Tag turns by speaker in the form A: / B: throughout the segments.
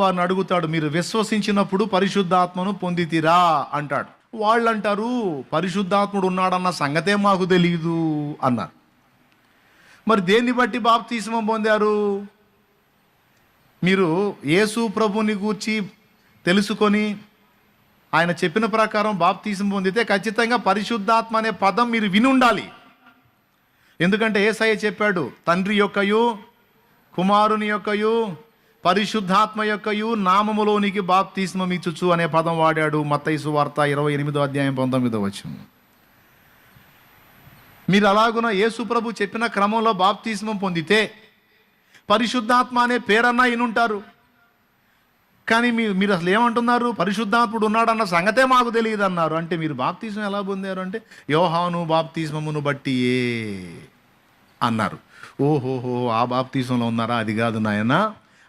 A: వారిని అడుగుతాడు మీరు విశ్వసించినప్పుడు పరిశుద్ధాత్మను పొందితిరా అంటాడు. వాళ్ళు అంటారు పరిశుద్ధాత్ముడు ఉన్నాడన్న సంగతే మాకు తెలియదు అన్నారు. మరి దేన్ని బట్టి బాప్తీస్మం పొందారు? మీరు యేసు ప్రభుని గూర్చి తెలుసుకొని ఆయన చెప్పిన ప్రకారం బాప్తీసం పొందితే ఖచ్చితంగా పరిశుద్ధాత్మ అనే పదం మీరు విని ఉండాలి. ఎందుకంటే ఏసయ్య చెప్పాడు తండ్రి యొక్కయు కుమారుని యొక్కయు పరిశుద్ధాత్మ యొక్కయు నామములోనికి బాప్తీస్మమిచ్చుచు అనే పదం వాడాడు మత్తైసు వార్త ఇరవై ఎనిమిదో అధ్యాయం పంతొమ్మిదో వచ్చింది మీరు అలాగున యేసుప్రభు చెప్పిన క్రమంలో బాప్తీస్మం పొందితే పరిశుద్ధాత్మ అనే పేరన్నా ఇనుంటారు కానీ మీ మీరు అసలు ఏమంటున్నారు? పరిశుద్ధాత్ముడు ఉన్నాడన్న సంగతే మాకు తెలియదు అన్నారు అంటే మీరు బాప్తీసం ఎలా పొందారు? అంటే యోహాను బాప్తీస్మమును బట్టియే అన్నారు. ఓహోహో ఆ బాప్తీసంలో ఉన్నారా? అది కాదు నాయనా.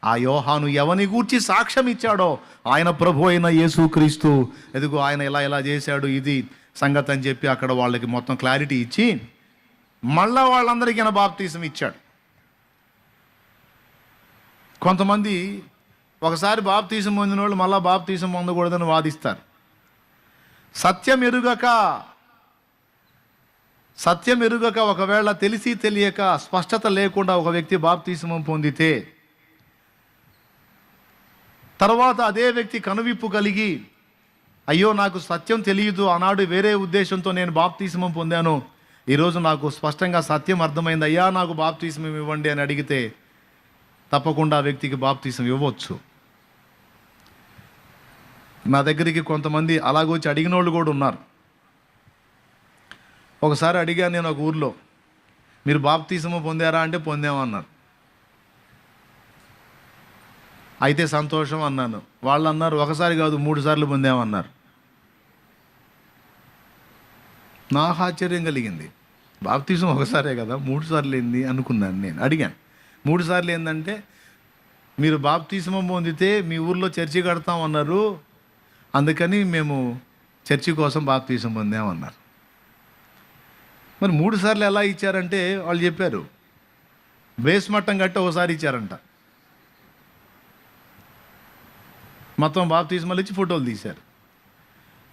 A: ఆ యోహాను ఎవని గూర్చి సాక్ష్యం ఇచ్చాడో ఆయన ప్రభు అయిన యేసుక్రీస్తు ఎదుగు ఆయన ఇలా ఇలా చేశాడు ఇది సంగతి అని చెప్పి అక్కడ వాళ్ళకి మొత్తం క్లారిటీ ఇచ్చి మళ్ళా వాళ్ళందరికీ ఆయన బాప్తీసం ఇచ్చాడు. కొంతమంది ఒకసారి బాప్తీసం పొందిన వాళ్ళు మళ్ళా బాప్తీసం పొందకూడదని వాదిస్తారు. సత్యం ఎరుగక సత్యం ఎరుగక ఒకవేళ తెలిసి తెలియక స్పష్టత లేకుండా ఒక వ్యక్తి బాప్తీసం పొందితే తర్వాత అదే వ్యక్తి కనువిప్పు కలిగి అయ్యో నాకు సత్యం తెలియదు ఆనాడు వేరే ఉద్దేశంతో నేను బాప్తీసమం పొందాను. ఈరోజు నాకు స్పష్టంగా సత్యం అర్థమైంది అయ్యా నాకు బాప్తీసం ఇవ్వండి అని అడిగితే తప్పకుండా ఆ వ్యక్తికి బాప్తీసం ఇవ్వచ్చు నా దగ్గరికి కొంతమంది అలాగొచ్చి అడిగిన వాళ్ళు కూడా ఉన్నారు. ఒకసారి అడిగాను నేను ఒక ఊర్లో మీరు బాప్తీసము పొందారా అంటే పొందామన్నారు. అయితే సంతోషం అన్నాను. వాళ్ళు అన్నారు ఒకసారి కాదు మూడు సార్లు పొందామన్నారు. నాకు ఆశ్చర్యం కలిగింది. బాప్తీసం ఒకసారే కదా మూడు సార్లు ఏంది? అనుకున్నాను నేను. అడిగాను. మూడు సార్లు ఏంటంటే మీరు బాప్తీసం పొందితే మీ ఊర్లో చర్చి కడతామన్నారు అందుకని మేము చర్చి కోసం బాప్తీసం పొందామన్నారు. మరి మూడు సార్లు ఎలా ఇచ్చారంటే వాళ్ళు చెప్పారు బేస్ మట్టం కట్టి ఒకసారి ఇచ్చారంట. మొత్తం బాప్తీస్మలు ఇచ్చి ఫోటోలు తీశారు.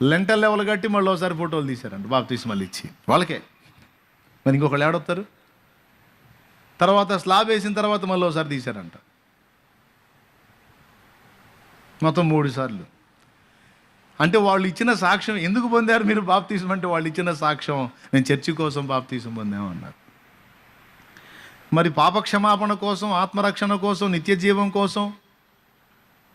A: లెంటల్ లెవెల్ కట్టి మళ్ళీ ఒకసారి ఫోటోలు తీశారంట బాప్తీస్మలు ఇచ్చి. వాళ్ళకే. మరి ఇంకొకళ్ళు ఏడొస్తారు తర్వాత స్లాబ్ వేసిన తర్వాత మళ్ళీ ఒకసారి తీశారంట. మొత్తం మూడు సార్లు. అంటే వాళ్ళు ఇచ్చిన సాక్ష్యం ఎందుకు పొందారు మీరు బాప్తీసం అంటే వాళ్ళు ఇచ్చిన సాక్ష్యం? నేను చర్చి కోసం బాప్తీసం పొందామన్నారు మరి పాప క్షమాపణ కోసం ఆత్మరక్షణ కోసం నిత్య జీవం కోసం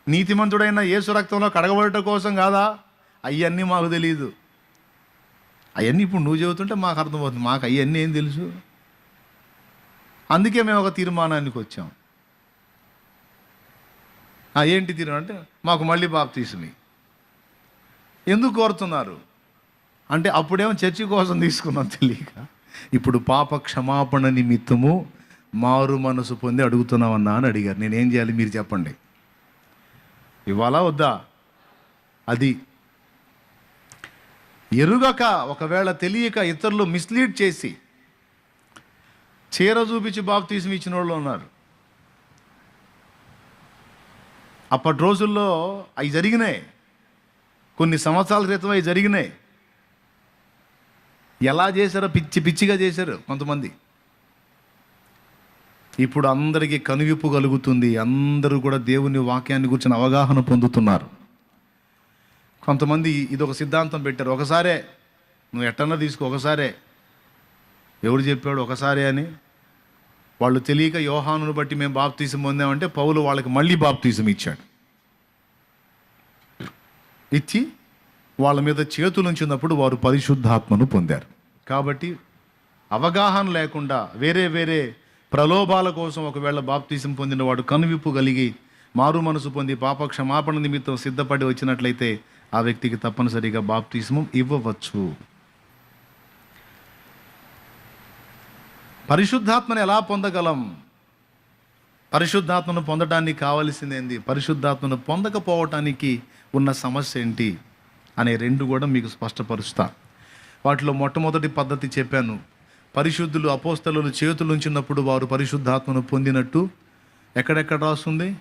A: నీతిమంతుడైన యేసు రక్తంలో కడగబడటం కోసం కాదా? అవన్నీ మాకు తెలియదు అవన్నీ ఇప్పుడు నువ్వు చెబుతుంటే మాకు అర్థమవుతుంది. మాకు అవన్నీ ఏం తెలుసు? అందుకే మేము ఒక తీర్మానానికి వచ్చాం. "ఆ, ఏంటి తీర్మానం అంటే మాకు మళ్ళీ బాప్తీసుని ఎందుకు కోరుతున్నారు? అంటే అప్పుడేమో చర్చి కోసం తీసుకున్నాం తెలియక. ఇప్పుడు పాప క్షమాపణ నిమిత్తము మారు మనసు పొంది అడుగుతున్నామన్నా అని అడిగారు. నేను ఏం చేయాలి మీరు చెప్పండి. ఇవ్వాలా వద్దా? అది. ఎరుగక ఒకవేళ తెలియక ఇతరులు మిస్లీడ్ చేసి చీర చూపించి బాప్తీసం ఇచ్చిన వాళ్ళు ఉన్నారు. అప్పటి రోజుల్లో అవి జరిగినాయి. కొన్ని సంవత్సరాల క్రితం అవి జరిగినాయి. ఎలా చేశారో పిచ్చి పిచ్చిగా చేశారు కొంతమంది. ఇప్పుడు అందరికీ కనువిప్పు కలుగుతుంది. అందరూ కూడా దేవుని వాక్యాన్ని గురించిన అవగాహన పొందుతున్నారు. కొంతమంది ఇది ఒక సిద్ధాంతం పెట్టారు. ఒకసారే నువ్వు ఎట్టన్నా తీసుకో ఒకసారే. ఎవరు చెప్పాడు? ఒకసారే అని. వాళ్ళు తెలియక యోహానును బట్టి మేము బాప్తీసం పొందామంటే పౌలు వాళ్ళకి మళ్ళీ బాప్తీసం ఇచ్చాడు. ఇచ్చి వాళ్ళ మీద చేతులు ఉంచినప్పుడు వారు పరిశుద్ధాత్మను పొందారు. కాబట్టి అవగాహన లేకుండా వేరే వేరే ప్రలోభాల కోసం ఒకవేళ బాప్తీసం పొందిన వాడు కనువిప్పు కలిగి మారు మనసు పొంది పాప క్షమాపణ నిమిత్తం సిద్ధపడి వచ్చినట్లయితే ఆ వ్యక్తికి తప్పనిసరిగా బాప్తీసము ఇవ్వవచ్చు. పరిశుద్ధాత్మను ఎలా పొందగలం? పరిశుద్ధాత్మను పొందడానికి కావలసిందేంది? పరిశుద్ధాత్మను పొందకపోవటానికి ఉన్న సమస్య ఏంటి? అనే రెండు కూడా మీకు స్పష్టపరుస్తా. వాటిలో మొట్టమొదటి పద్ధతి చెప్పాను. పరిశుద్ధులు అపోస్తలు చేతులు ఉంచినప్పుడు వారు పరిశుద్ధాత్మను పొందినట్టు ఎక్కడెక్కడ రాస్తుంది?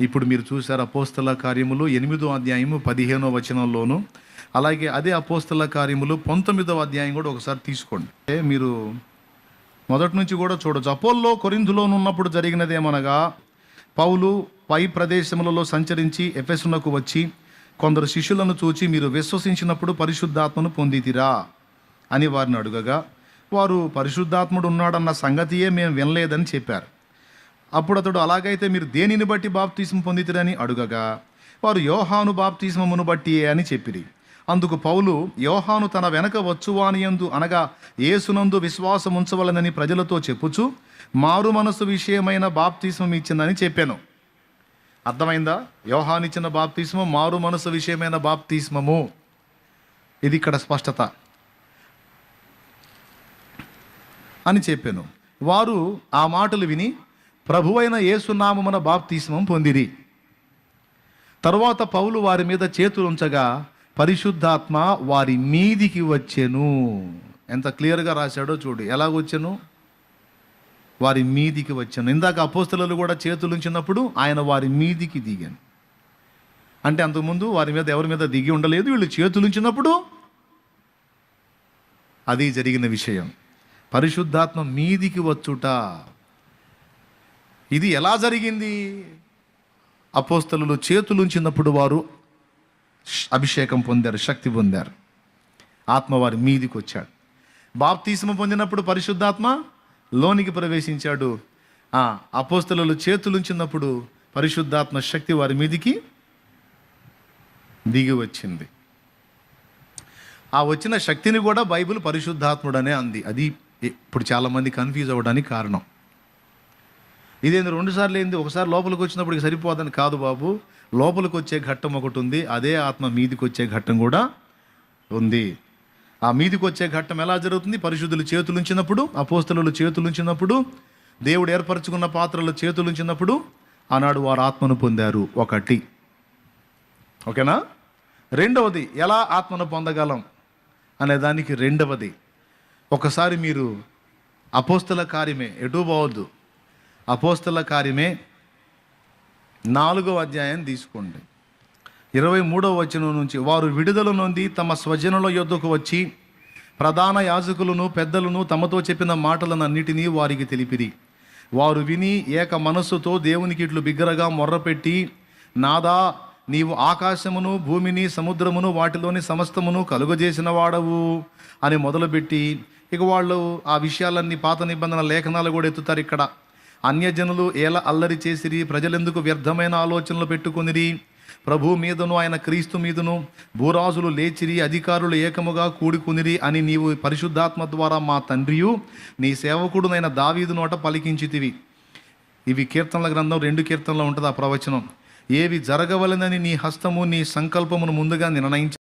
A: ఇప్పుడు మీరు చూశారు అపోస్తల కార్యములు ఎనిమిదో అధ్యాయము పదిహేనో వచనంలోను. అలాగే అదే అపోస్తల కార్యములు పంతొమ్మిదవ అధ్యాయం కూడా ఒకసారి తీసుకోండి. మీరు మొదటి నుంచి కూడా చూడొచ్చు. అపోల్లో కొరింథులో ఉన్నప్పుడు జరిగినదేమనగా పౌలు పై ప్రదేశములలో సంచరించి ఎఫెసునకు వచ్చి కొందరు శిష్యులను చూచి మీరు విశ్వసించినప్పుడు పరిశుద్ధాత్మను పొందితిరా అని వారిని అడుగగా వారు పరిశుద్ధాత్ముడు ఉన్నాడన్న సంగతియే మేము వినలేదని చెప్పారు. అప్పుడు అతడు అలాగైతే మీరు దేనిని బట్టి బాప్తీసం పొందితిరని అడుగగా వారు యోహాను బాప్తీసమును బట్టి అని చెప్పిరి. అందుకు పౌలు యోహాను తన వెనక వచ్చువానియందు అనగా ఏసునందు విశ్వాసం ఉంచవలనని ప్రజలతో చెప్పుచు మారు మనసు విషయమైన బాప్తీసం ఇచ్చిందని చెప్పాను. అర్థమైందా? యోహాన్ ఇచ్చిన మారు మనసు విషయమైన బాప్తిస్మము ఇది ఇక్కడ స్పష్టత. అని చెప్పాను. వారు ఆ మాటలు విని ప్రభువైన యేసునామమున బాప్తీసమం పొందిరి. తరువాత పౌలు వారి మీద చేతులు ఉంచగా పరిశుద్ధాత్మ వారి మీదికి వచ్చెను. ఎంత క్లియర్గా రాశాడో చూడు. ఎలాగొచ్చెను వారి మీదికి వచ్చాను. ఇందాక అపోస్తలు కూడా చేతులు ఉంచినప్పుడు ఆయన వారి మీదికి దిగాను. అంటే అంతకుముందు వారి మీద ఎవరి మీద దిగి ఉండలేదు. వీళ్ళు చేతులు ఉంచినప్పుడు అది జరిగిన విషయం. పరిశుద్ధాత్మ మీదికి వచ్చుట. ఇది ఎలా జరిగింది? అపోస్తలు చేతులుంచినప్పుడు వారు అభిషేకం పొందారు శక్తి పొందారు. ఆత్మ వారి మీదికి వచ్చాడు బాప్తీసమ పొందినప్పుడు పరిశుద్ధాత్మ లోనికి ప్రవేశించాడు. ఆ అపోస్తలు చేతులుంచినప్పుడు పరిశుద్ధాత్మ శక్తి వారి మీదికి దిగి వచ్చింది. ఆ వచ్చిన శక్తిని కూడా బైబిల్ పరిశుద్ధాత్ముడనే అంది. అది ఇప్పుడు చాలామంది కన్ఫ్యూజ్ అవ్వడానికి కారణం. ఇదేంది రెండుసార్లు ఏంది? ఒకసారి లోపలికి వచ్చినప్పుడు సరిపోదని కాదు బాబు. లోపలికి వచ్చే ఘట్టం ఒకటి ఉంది. అదే ఆత్మ మీదికి వచ్చే ఘట్టం కూడా ఉంది. ఆ మీదికి వచ్చే ఘట్టం ఎలా జరుగుతుంది? పరిశుద్ధులు చేతులుంచినప్పుడు అపోస్తలు చేతులుంచినప్పుడు దేవుడు ఏర్పరచుకున్న పాత్రలు చేతులుంచినప్పుడు ఆనాడు వారు ఆత్మను పొందారు ఒకటి. ఓకేనా? రెండవది ఎలా ఆత్మను పొందగలం? అనే దానికి రెండవది ఒకసారి మీరు అపోస్తల కార్యమే ఎటు పోవద్దు. అపోస్తల కార్యమే నాలుగో అధ్యాయం తీసుకోండి. ఇరవై మూడవ వచనం నుంచి వారు విడుదల నొంది తమ స్వజనుల యొద్దకు వచ్చి ప్రధాన యాజకులను పెద్దలను తమతో చెప్పిన మాటలనన్నిటినీ వారికి తెలిపిరి. వారు విని ఏక మనస్సుతో దేవునికి ఇట్లు బిగ్గరగా మొర్రపెట్టి నాదా నీవు ఆకాశమును భూమిని సముద్రమును వాటిలోని సమస్తమును కలుగజేసిన వాడవు అని మొదలుపెట్టి ఇక వాళ్ళు ఆ విషయాలన్నీ పాత నిబంధన లేఖనాలు కూడా ఎత్తుతారు ఇక్కడ. అన్యజనులు ఏల అల్లరి చేసిరి ప్రజలెందుకు వ్యర్థమైన ఆలోచనలు పెట్టుకునిరి? ప్రభు మీదను ఆయన క్రీస్తు మీదను భూరాజులు లేచిరి అధికారులు ఏకముగా కూడుకునిరి అని నీవు పరిశుద్ధాత్మ ద్వారా మా తండ్రియు నీ సేవకుడునైన దావీదు నోట పలికించితివి. ఇవి కీర్తనల గ్రంథం రెండు కీర్తనలో ఉంటుంది ఆ ప్రవచనం. ఏవి జరగవలనని నీ హస్తము నీ సంకల్పమును ముందుగా నిర్ణయించ